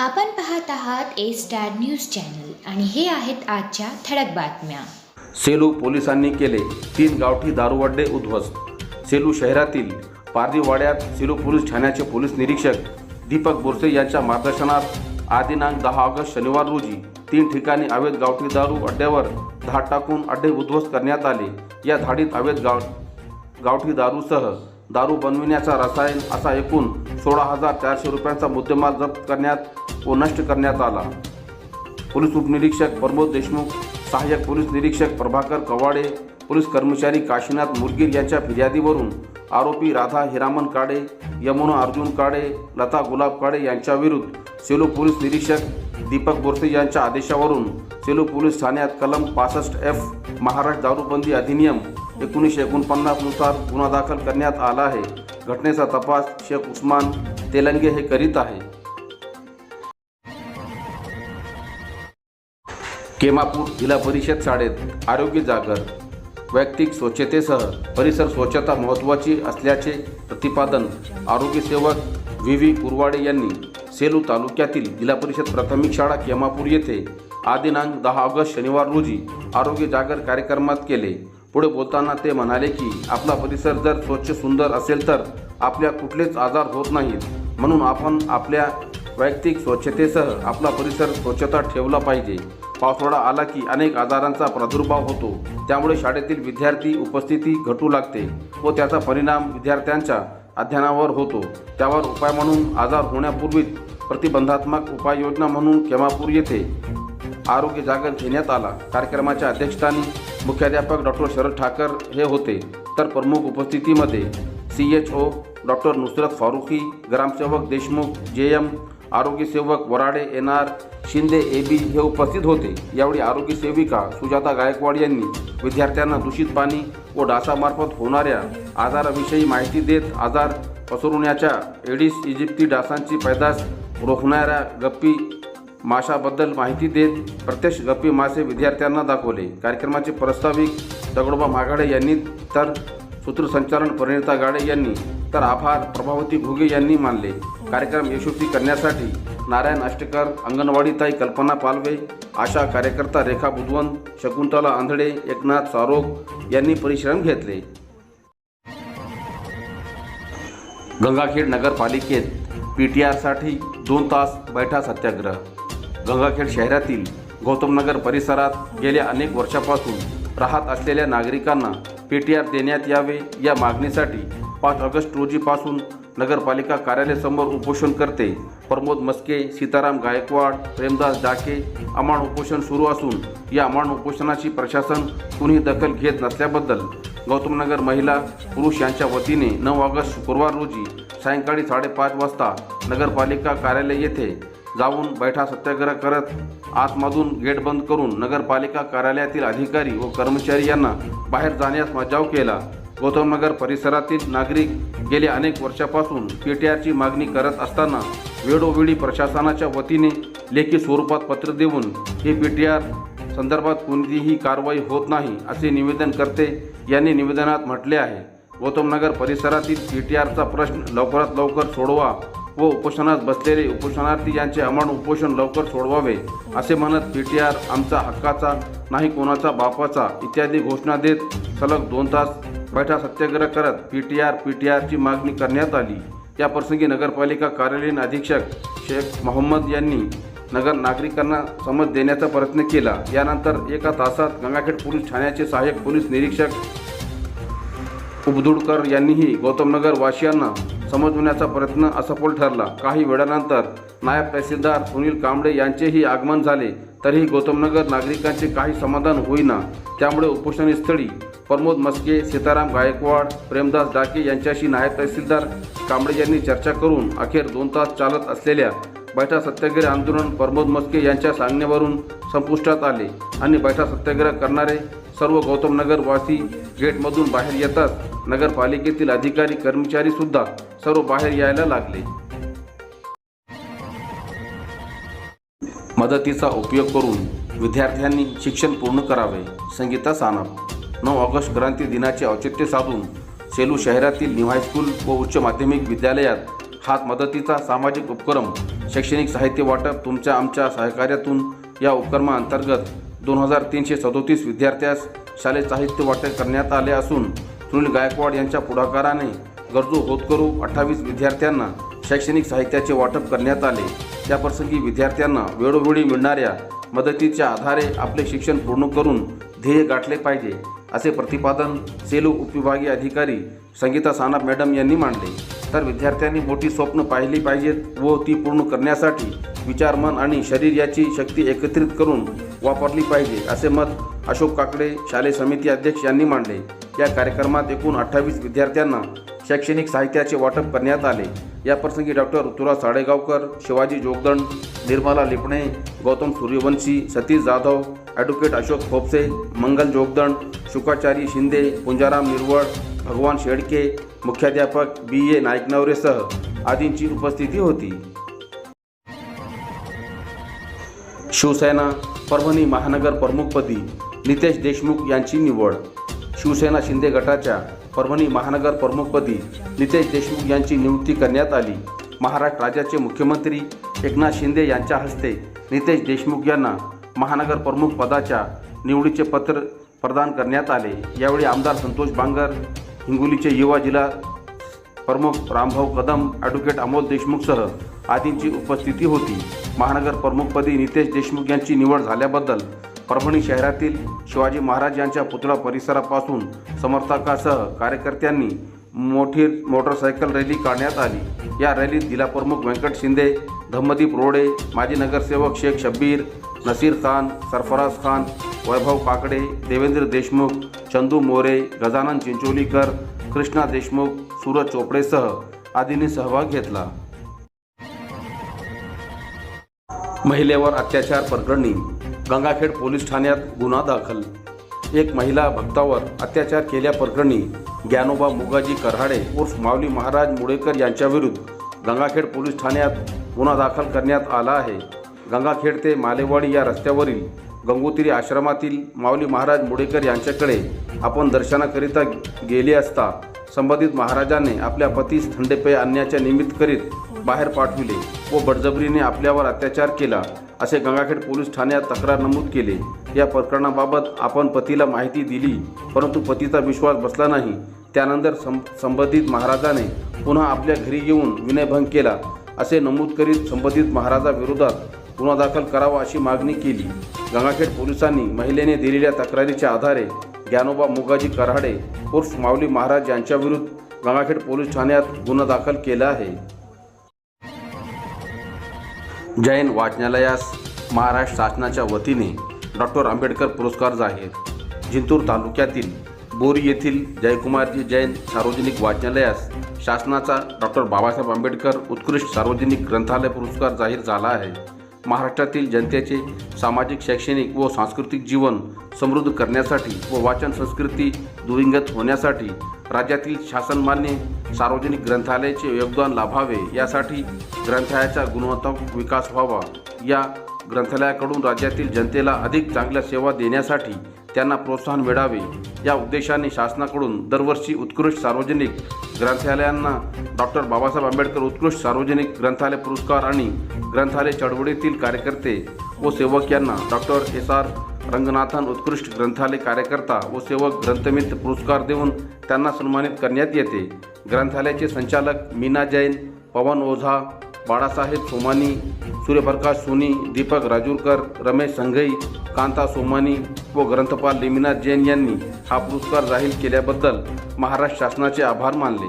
आपण पाहत आहात ए स्टार न्यूज चॅनल आणि हे आहेत आजच्या ठळक बातम्या. सेलू पोलिसांनी केले तीन गावठी दारूवड्डे उद्ध्वस्त. सेलू शहरातील पारदीवाड्यात सेलू पोलीस ठाण्याचे पोलीस निरीक्षक दीपक बोरसे यांच्या मार्गदर्शनात आज दिनांक दहा ऑगस्ट शनिवार रोजी तीन ठिकाणी अवैध गावठी दारू अड्ड्यावर धाड टाकून अड्डे उद्ध्वस्त करण्यात आले. या धाडीत अवैध गाव गावठी दारूसह दारू बनविण्याचा रसायन असा एकूण सोळा हजार चारशे रुपयांचा मुद्देमाल जप्त करण्यात व नष्ट करण्यात आला. पोलीस उपनिरीक्षक प्रमोद देशमुख सहाय्यक पोलीस निरीक्षक प्रभाकर कवाडे पोलीस कर्मचारी काशीनाथ मुरगीर यांच्या फिर्यादीवरून आरोपी राधा हिरामन काडे यमुना अर्जुन काडे लता गुलाब काडे यांच्याविरुद्ध सेलू पोलीस निरीक्षक दीपक बोरसे यांच्या आदेशावरून सेलू पोलीस ठाण्यात कलम पासष्ट एफ महाराष्ट्र दारूबंदी अधिनियम एकोणीसशे एकोणपन्नासनुसार गुन्हा दाखल करण्यात आला आहे. घटनेचा तपास शेख उस्मान तेलंगे हे करीत आहे. केमापूर जिल्हा परिषद शाळेत आरोग्य जागर वैयक्तिक स्वच्छतेसह परिसर स्वच्छता महत्त्वाची असल्याचे प्रतिपादन आरोग्यसेवक व्ही व्ही कुरवाडे यांनी सेलू तालुक्यातील जिल्हा परिषद प्राथमिक शाळा केमापूर येथे आदिनांक दहा ऑगस्ट शनिवार रोजी आरोग्य जागर कार्यक्रमात केले. पुढे बोलताना ते म्हणाले की आपला परिसर जर स्वच्छ सुंदर असेल तर आपल्या कुठलेच आजार होत नाहीत. म्हणून आपण आपल्या वैयक्तिक स्वच्छतेसह आपला परिसर स्वच्छता ठेवला पाहिजे. पावसाळा आला की अनेक आजारांचा प्रादुर्भाव होतो. त्यामुळे शाळेतील विद्यार्थी उपस्थिती घटू लागते व त्याचा परिणाम विद्यार्थ्यांच्या अध्ययनावर होतो. त्यावर उपाय म्हणून आजार होण्यापूर्वीच प्रतिबंधात्मक उपाययोजना म्हणून केमापूर येथे आरोग्य जागर घेण्यात आला. कार्यक्रमाच्या अध्यक्षस्थानी मुख्याध्यापक डॉक्टर शरद ठाकर हे होते. तर प्रमुख उपस्थितीमध्ये C H O doctor Nusrat Farooqui ग्रामसेवक देशमुख जे एम आरोग्यसेवक Varade N R Shinde A B हे उपस्थित होते. यावेळी आरोग्यसेविका सुजाता गायकवाड यांनी विद्यार्थ्यांना दूषित पाणी व डासामार्फत होणाऱ्या आजाराविषयी माहिती देत आजार पसरवण्याच्या एडिस इजिप्ती डासांची पैदास रोखणाऱ्या गप्पी माशाबद्दल माहिती देत प्रत्यक्ष गप्पी मासे विद्यार्थ्यांना दाखवले. कार्यक्रमाचे प्रस्ताविक दगडोबा माघाडे यांनी तर सूत्रसंचालन परिणिता गाडे यांनी. तर आभार प्रभावती घुगे यांनी मानले. कार्यक्रम यशस्वी करण्यासाठी नारायण आष्टेकर अंगणवाडीताई कल्पना पालवे आशा कार्यकर्ता रेखा बुधवन शकुंतला आंधळे एकनाथ सारोग यांनी परिश्रम घेतले. गंगाखेड नगरपालिकेत पी टी आरसाठी दोन तास बैठा सत्याग्रह. गंगाखेड शहरातील गौतमनगर परिसरात गेल्या अनेक वर्षापासून राहत असलेल्या नागरिकांना पी टी आर देण्यात यावे या मागणीसाठी पाच ऑगस्ट रोजीपासून नगरपालिका कार्यालयासमोर उपोषण करते. प्रमोद मस्के सीताराम गायकवाड प्रेमदास डाके अमाण उपोषण सुरू असून या अमाण उपोषणाची प्रशासन कुणी दखल घेत नसल्याबद्दल गौतमनगर महिला पुरुष यांच्या वतीने नऊ ऑगस्ट शुक्रवार रोजी सायंकाळी साडेपाच वाजता नगरपालिका कार्यालय येथे जाऊन बैठा सत्याग्रह करत आतमधून गेट बंद करून नगरपालिका कार्यालयातील अधिकारी व कर्मचारी यांना बाहेर जाण्यास मज्जाव केला. गौतमनगर परिसरातील नागरिक गेले अनेक वर्षापासून पी टी आरची मागणी करत असताना वेळोवेळी प्रशासनाच्या वतीने लेखी स्वरूपात पत्र देऊन हे पी टी आर संदर्भात कोणतीही कारवाई होत नाही असे निवेदन करते यांनी निवेदनात म्हटले आहे. गौतमनगर परिसरातील पी टी आरचा प्रश्न लवकरात लवकर सोडवा व उपोषणात बसलेले उपोषणार्थी यांचे अमाण उपोषण लवकर सोडवावे असे म्हणत पी टी आर आमचा हक्काचा नाही कोणाचा बापाचा इत्यादी घोषणा देत सलग दोन तास बैठा सत्याग्रह करत P T R P T आरची मागणी करण्यात आली. याप्रसंगी नगरपालिका कार्यालयीन अधीक्षक शेख मोहम्मद यांनी नगर नागरिकांना समज देण्याचा प्रयत्न केला. यानंतर एका तासात गंगाखेड पोलीस ठाण्याचे सहाय्यक पोलीस निरीक्षक उबदुडकर यांनीही गौतमनगर वासियांना समजवण्याचा प्रयत्न असफल ठरला. काही वेळानंतर नायब तहसीलदार सुनील कांबळे यांचेही आगमन झाले. तरीही गौतमनगर नागरिकांचे काही समाधान होईना. त्यामुळे उपोषणस्थळी प्रमोद मस्के सीताराम गायकवाड प्रेमदास डाके यांच्याशी नायब तहसीलदार कांबळे यांनी चर्चा करून अखेर दोन तास चालत असलेल्या बैठा सत्याग्रह आंदोलन प्रमोद मस्के यांच्या सांगण्यावरून संपुष्टात आले आणि बैठा सत्याग्रह करणारे सर्व गौतमनगर वासी गेटमधून बाहेर येतात नगरपालिकेतील अधिकारी कर्मचारी सुद्धा सर्व बाहेर यायला लागले. मदतीचा उपयोग करून विद्यार्थ्यांनी शिक्षण पूर्ण करावे संगीता सानप. नऊ ऑगस्ट क्रांती दिनाचे औचित्य साधून सेलू शहरातील न्यू हायस्कूल व उच्च माध्यमिक विद्यालयात हात मदतीचा सामाजिक उपक्रम शैक्षणिक साहित्य वाटप तुमच्या आमच्या सहकार्यातून या उपक्रमाअंतर्गत दोन हजार तीनशे सदोतीस विद्यार्थ्यास शालेय साहित्य वाटप करण्यात आले असून सुनील गायकवाड यांच्या पुढाकाराने गरजू होतकरू अठ्ठावीस विद्यार्थ्यांना शैक्षणिक साहित्याचे वाटप करण्यात आले. त्याप्रसंगी विद्यार्थ्यांना वेळोवेळी मिळणाऱ्या मदतीच्या आधारे आपले शिक्षण पूर्ण करून ध्येय गाठले पाहिजे. असे प्रतिपादन सेलू उपविभागीय अधिकारी संगीता सानप मॅडम यांनी मांडले. तर विद्यार्थ्यांनी मोठी स्वप्न पाहिली पाहिजेत व ती पूर्ण करण्यासाठी विचार मन आणि शरीर याची शक्ती एकत्रित करून वापरली पाहिजे असे मत अशोक काकडे शालेय समिती अध्यक्ष यांनी मांडले. या कार्यक्रमात एकूण अठ्ठावीस विद्यार्थ्यांना शैक्षणिक साहित्याचे वाटप करण्यात आले. याप्रसंगी डॉक्टर ऋतुराज साडेगावकर शिवाजी जोगदंड निर्मला लिपणे गौतम सूर्यवंशी सतीश जाधव ॲडव्होकेट अशोक खोपसे मंगल जोगदंड शुकाचारी शिंदे पुंजाराम निरवळ भगवान शेडके मुख्याध्यापक बी ए नाईकनवरेसह आदींची उपस्थिती होती. शिवसेना परभणी महानगर प्रमुखपदी नितेश देशमुख यांची निवड. शिवसेना शिंदे गटाच्या परभणी महानगर प्रमुखपदी नितेश देशमुख यांची नियुक्ती करण्यात आली. महाराष्ट्र राज्याचे मुख्यमंत्री एकनाथ शिंदे यांच्या हस्ते नितेश देशमुख यांना महानगर प्रमुख पदाच्या निवडीचे पत्र प्रदान करण्यात आले. यावेळी आमदार संतोष बांगर हिंगोलीचे युवा जिल्हा प्रमुख रामभाऊ कदम ॲडव्होकेट अमोल देशमुखसह आदींची उपस्थिती होती. महानगर प्रमुखपदी नितेश देशमुख यांची निवड झाल्याबद्दल परभणी शहरातील शिवाजी महाराज यांच्या पुतळा परिसरापासून समर्थकासह कार्यकर्त्यांनी मोठी मोटरसायकल रॅली काढण्यात आली. या रॅलीत जिल्हाप्रमुख व्यंकट शिंदे धम्मदीप रोडे माजी नगरसेवक शेख शब्बीर नसीर खान सरफराज खान वैभव काकडे देवेंद्र देशमुख चंदू मोरे गजानन चिंचोलीकर कृष्णा देशमुख सूरज चोपडेसह आदींनी सहभाग घेतला. महिलेवर अत्याचार प्रकरणी गंगाखेड पोलीस ठाण्यात गुन्हा दाखल. एक महिला भक्तावर अत्याचार केल्याप्रकरणी ज्ञानोबा मुगाजी कराडे उर्फ माऊली महाराज मुळेकर यांच्याविरुद्ध गंगाखेड पोलीस ठाण्यात गुन्हा दाखल करण्यात आला आहे. गंगाखेड ते मालेवाडी या रस्त्यावरील गंगोत्री आश्रमातील माऊली महाराज मुडेकर यांच्याकडे आपण दर्शनाकरिता गेले असता संबंधित महाराजांनी आपल्या पतीस थंडेपेय आणण्याच्या निमित्त करीत बाहेर पाठविले व बडजबरीने आपल्यावर अत्याचार केला. असे गंगाखेड पोलीस ठाण्यात तक्रार नमूद केले. या प्रकरणाबाबत आपण पतीला माहिती दिली परंतु पतीचा विश्वास बसला नाही. त्यानंतर सं संबंधित महाराजाने पुन्हा आपल्या घरी येऊन विनयभंग केला. असे नमूद करीत संबंधित महाराजाविरोधात गुन्हा दाखल करावा अशी मागणी केली. गंगाखेड पोलिसांनी महिलेने दिलेल्या तक्रारीच्या आधारे ज्ञानोबा मुगाजी कराडे उर्फ माऊली महाराज यांच्याविरुद्ध गंगाखेड पोलीस ठाण्यात गुन्हा दाखल केला आहे. जैन वाचनालयास महाराष्ट्र शासनाच्या वतीने डॉक्टर आंबेडकर पुरस्कार जाहीर. जिंतूर तालुक्यातील बोरी येथील जयकुमारजी जैन सार्वजनिक वाचनालयास शासनाचा डॉक्टर बाबासाहेब आंबेडकर उत्कृष्ट सार्वजनिक ग्रंथालय पुरस्कार जाहीर झाला आहे. महाराष्ट्रातील जनतेचे सामाजिक शैक्षणिक व सांस्कृतिक जीवन समृद्ध करण्यासाठी व वाचन संस्कृती दुविंगत होण्यासाठी राज्यातील शासनमान्य सार्वजनिक ग्रंथालयाचे योगदान लाभावे यासाठी ग्रंथालयाचा गुणवत्ता विकास व्हावा. या ग्रंथालयाकडून राज्यातील जनतेला अधिक चांगल्या सेवा देण्यासाठी त्यांना प्रोत्साहन मिळावे. या उद्देशाने शासनाकडून दरवर्षी उत्कृष्ट सार्वजनिक ग्रंथालयांना डॉक्टर बाबासाहेब आंबेडकर उत्कृष्ट सार्वजनिक ग्रंथालय पुरस्कार आणि ग्रंथालय चळवळीतील कार्यकर्ते व सेवक यांना डॉक्टर एस आर रंगनाथन उत्कृष्ट ग्रंथालय कार्यकर्ता व सेवक ग्रंथमित्र पुरस्कार देऊन त्यांना सन्मानित करण्यात येते. ग्रंथालयाचे संचालक मीना जैन पवन ओझा बाळासाहेब सोमानी सूर्यप्रकाश सोनी दीपक राजूरकर रमेश संघई कांता सोमानी व ग्रंथपाल लिमिनाथ जैन यांनी हा पुरस्कार जाहीर केल्याबद्दल महाराष्ट्र शासनाचे आभार मानले.